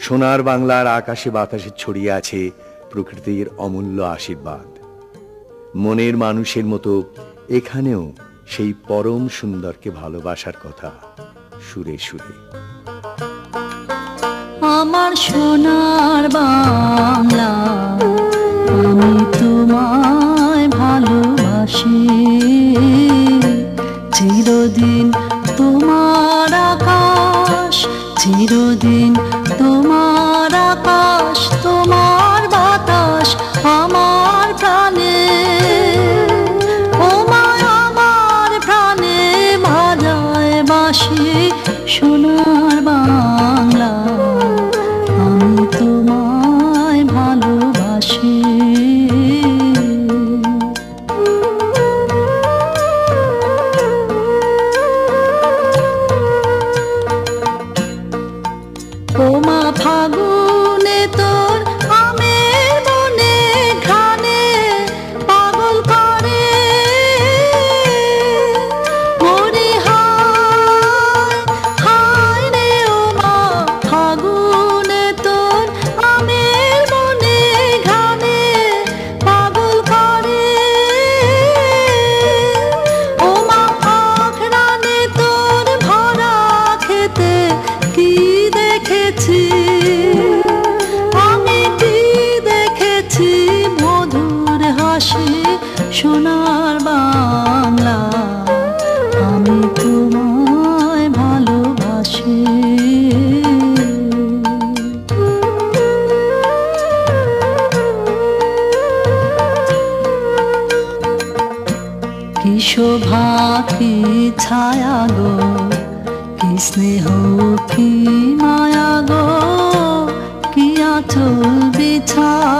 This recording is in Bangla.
সোনার বাংলার আকাশে বাতাসে ছড়িয়ে আছে প্রকৃতির অমূল্য আশীর্বাদ। মনের মানুষের মতো এখানেও সেই পরম সুন্দরকে ভালোবাসার কথা সুরে সুরে। আমার সোনার বাংলা চিরদিন তোমার ওমা ফাগুনে তোর শোভা ছায়া গো? কি স্নেহ কি মায়া গো? কি আচল বিছা